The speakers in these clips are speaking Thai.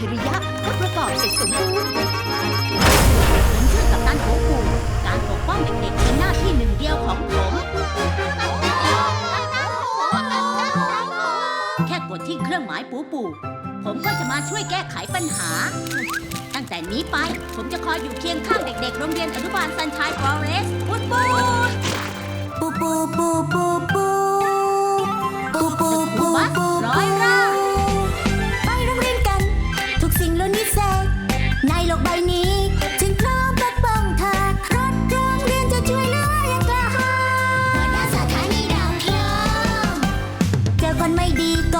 ฉริยะและประกอบเสร็จสมบูรณ์ผมชื่อกัปตันหูปูการปกป้องเด็กๆเป็นหน้าที่หนึ่งเดียวของผม แค่กดที่เครื่องหมายปูปู ผมก็จะมาช่วยแก้ไขปัญหา ตั้งแต่นี้ไปผมจะคอยอยู่เคียงข้างเด็กๆ โรงเรียนอนุบาลซันชายฟอเรสต์ปุดปูดปูปูปูปูปูปู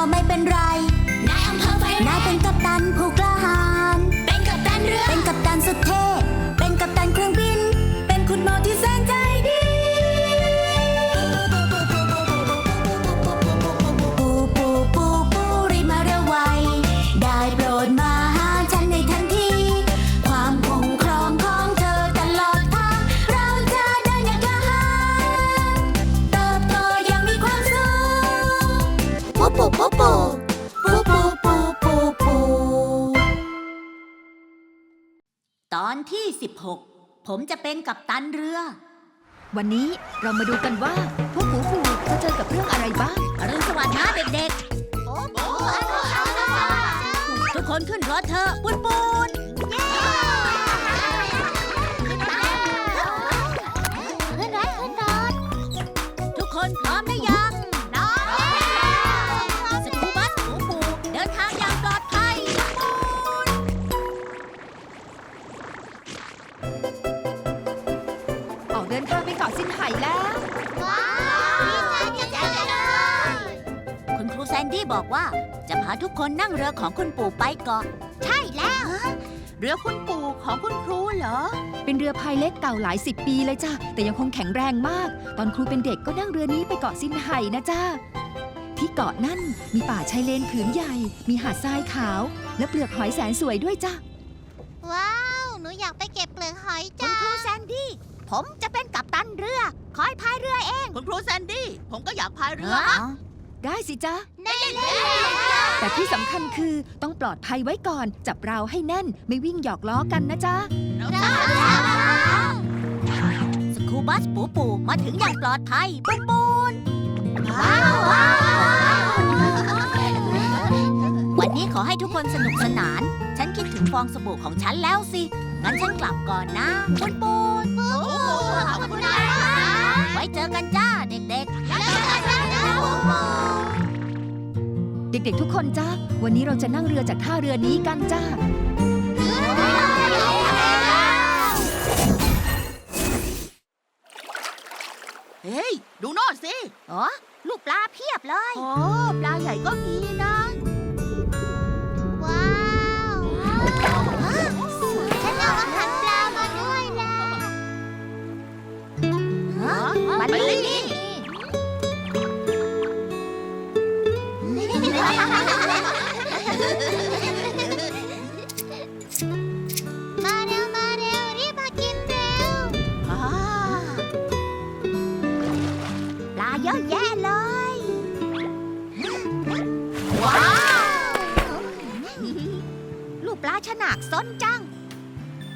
ก็ไม่เป็นไร ที่ 16 ผมจะเป็นกัปตันเรือ วันนี้เรามาดูกันว่า พวกหมูปูจะเจอกับเรื่องอะไรบ้างอรุณสวัสดิ์นะเด็กๆทุกคนขึ้นรถเถอะปุนปุน เดินทางไปเกาะซินไห่แล้วคุณครูแซนดี้บอกว่าจะพาทุกคนนั่งเรือของคุณปู่ไปเกาะ ใช่แล้ว เรือคุณปู่ของคุณครูเหรอ เป็นเรือพายเล็กเก่าหลายสิบปีเลยจ้าแต่ยังคงแข็งแรงมาก ตอนครูเป็นเด็กก็นั่งเรือนี้ไปเกาะซินไห่นะจ้าที่เกาะนั่นมีป่าชายเลนผืนใหญ่ มีหาดทรายขาว และเปลือกหอยแสนสวยด้วยจ้าว้าว หนูอยากไปเก็บเปลือกหอยคุจ้าณครูแซนดี้ ผมจะเป็นกัปตันเรือ คอยพายเรือเอง คุณครูแซนดี้ ผมก็อยากพายเรือได้สิจ้าแน่เลยแต่ที่สำคัญคือต้องปลอดภัยไว้ก่อน จับราวให้แน่นไม่วิ่งหยอกล้อกันนะจ๊ะ สกูบัสปูปูมาถึงอย่างปลอดภัยปุนปุนวันนี้ขอให้ทุกคนสนุกสนาน ฉันคิดถึงฟองสบู่ของฉันแล้วสิ งั้นฉันกลับก่อนนะปุนปุนขอบคุณนะไว้เจอกันจ้าเด็กๆเด็กๆทุกคนจ้าวันนี้เราจะนั่งเรือจากท่าเรือนี้กันจ้าเฮ้ย ดูโน่นสิ อ๋อ ลูกปลาเพียบเลย โอ้ ปลาใหญ่ก็มีนะ มันไปเลยนี่ มาเร็ว มาเร็ว รีบมากินเร็วปลาเยอะแยะเลย ว้าว ลูกปลาฉนากซนจัง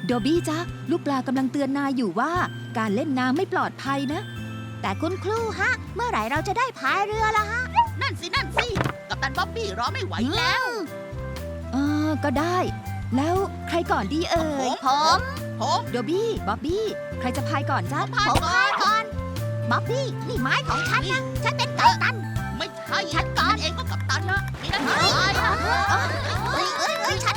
โดบี้จ้าลูกปลากำลังเตือนนายอยู่ว่า การเล่นน้ำไม่ปลอดภัยนะ แต่คุณครูฮะ เมื่อไหร่เราจะได้พายเรือล่ะฮะ นั่นสิ นั่นสิ กับตันบ๊อบบี้รอไม่ไหวแล้ว เออก็ได้ แล้วใครก่อนดีเอ่ยผม ผมโดบี้บ๊อบบี้ ใครจะพายก่อนจ้าพายผมก่อพายนก่อนบ๊อบบี้นี่ไม้ของฉันนะ ฉันเป็นกัปตัน ไม่ใช่ฉันก่อนเองก็กับตันนะนี่นะพายอะเอ้ยเอ้ยเอ้ยฉัน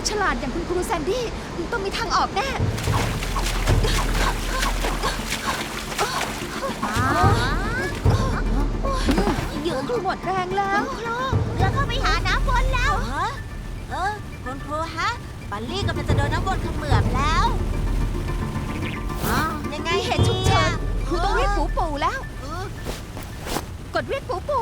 และฉลาดอย่างคุณครูแซนดี้ต้องมีทางออกแน่เหยื่อครูหมดแรงแล้วเราเข้าไปหาน้ำวนแล้ว เออคุณครูฮะบัลลี่กำลังจะโดนน้ำวนเขมือบแล้วอ๋อยังไงมีเหตุฉุกเฉินครูต้องเรียกปูปูแล้ว กดเรียกปูปู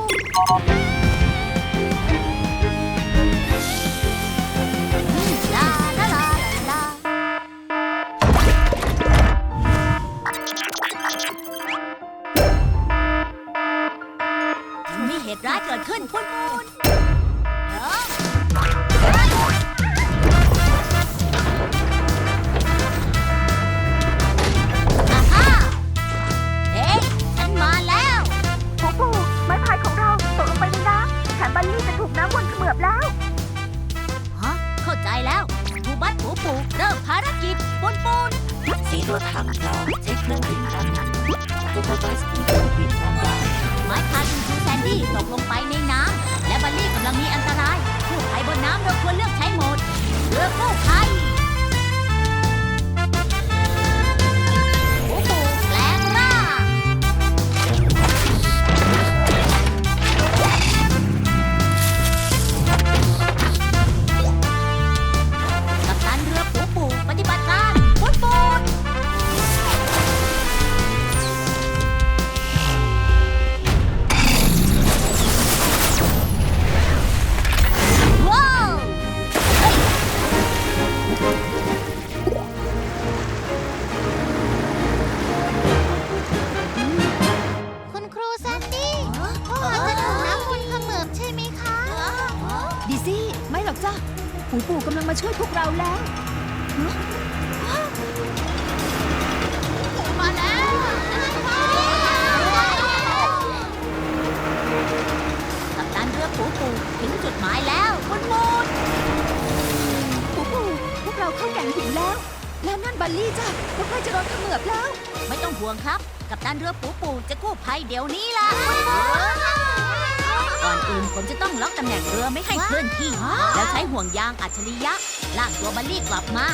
ผมจะต้องล็อกตำแหน่งเรือไม่ให้เคลื่อนที่ แล้วใช้ห่วงยางอัจฉริยะลากตัวบัลลี่กลับมา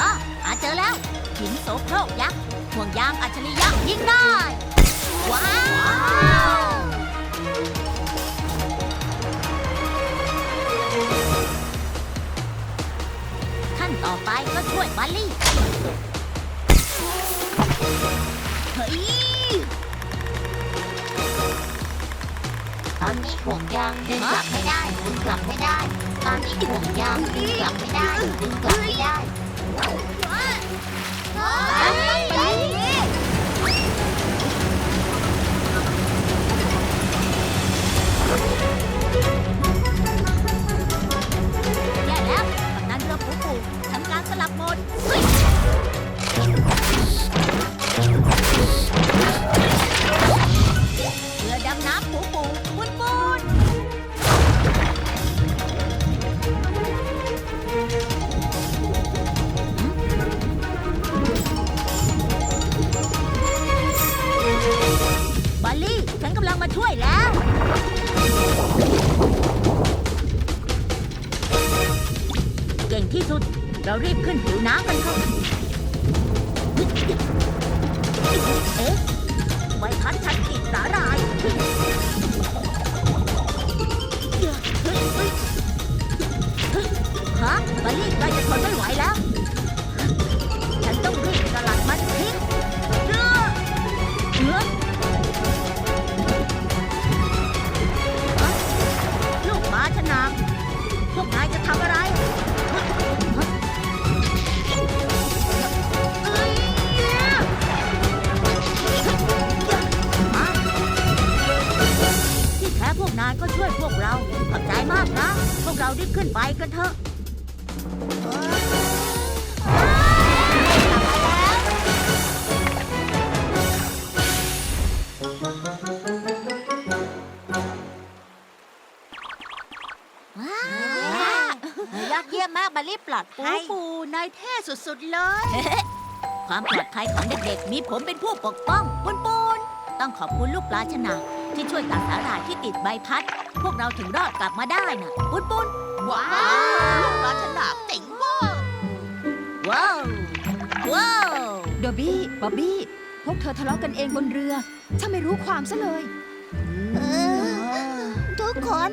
อะหาเจอแล้วหินโสโครกยักษ์ห่วงยางอัจฉริยะยิงได้ ว้าวขั้นต่อไปก็ช่วยบัลลี่ ห่วงยางดึงกลับไม่ได้ดึงกลับไม่ได้ตอนนี้ห่วงยางดึงกลับไม่ได้ดึงกลับไม่ได้ มาช่วยแล้ว เก่งที่สุด เรารีบขึ้นผิวน้ำกันเถอะเอ๊ะใบพัดฉันติดสาหร่ายเฮ้ยเฮ้ยเฮ้ยเฮ้ยฮะบัลลี่ใกล้จะทนไม่ไหวแล้ว เรารีบขึ้นไปกันเถอะยอดเยี่ยมมากบัลลี่ปลอดปูภัยปูนายเท่สุดๆเลย ความปลอดภัยของเด็กๆมีผมเป็นผู้ปกป้องปุนปูนต้องขอบคุณลูกปลาชนะ ที่ช่วยตัดสาหร่ายที่ติดใบพัด พวกเราถึงรอดกลับมาได้น่ะ ปุนปุนบว้าวลูกปลาฉลามเจ๋งมากว้าวว้าวโดบี้บ๊อบบี้พวกเธอทะเลาะกันเองบนเรือช่างไม่รู้ความซะเลยเออทุกคน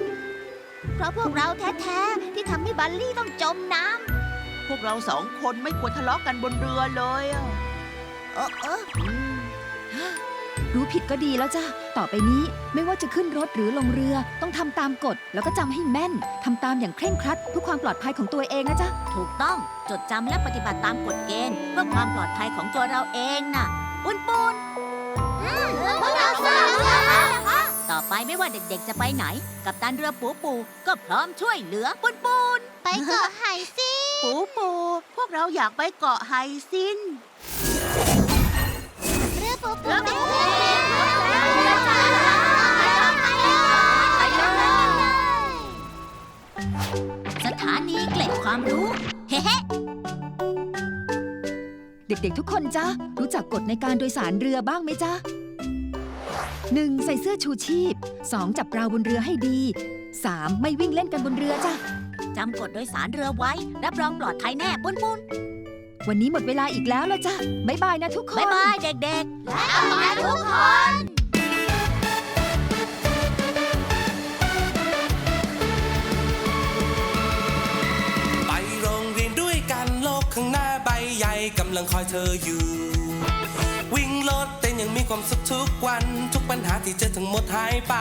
เพราะพวกเราแท้ๆ ที่ทำให้บัลลี่ต้องจมน้พวกเราสองคนไม่ควรทะเลาะกันบนเรือเลยอะำเออเออ รู้ผิดก็ดีแล้วจ้ะ ต่อไปนี้ไม่ว่าจะขึ้นรถหรือลงเรือ ต้องทำตามกฎแล้วก็จำให้แม่นทำตามอย่างเคร่งครัดเพื่อความปลอดภัยของตัวเองนะจ๊ะ ถูกต้องจดจำและปฏิบัติตามกฎเกณฑ์เพื่อความปลอดภัยของตัวเราเองน่ะ ปุนปุนพวกเราสามคนต่อไปไม่ว่าเด็กๆจะไปไหน กับตันเรือปูปูก็พร้อมช่วยเหลือปุนปุนไปเกาะไห่สิปูปูพวกเราอยากไปเกาะไฮซินเรือปูปูเรือปู ด็กๆ ทุกคนจ้ะรู้จักกฎในการโดยสารเรือบ้างไหมจ๊ะ 1. ใส่เสื้อชูชีพ 2. จับราวบนเรือให้ดี 3. ไม่วิ่งเล่นกันบนเรือจ้ะจำกฎโดยสารเรือไว้ รับรองปลอดภัยแน่ปุนปุนวันนี้หมดเวลาอีกแล้วละจ้ะบ๊ายบายนะทุกคน บ๊ายบายเด็กๆทุกคน กำลังคอยเธออยู่ วิ่งรถเต้นยังมีความสุขทุกวัน ทุกปัญหาที่เจอทั้งหมดหายไป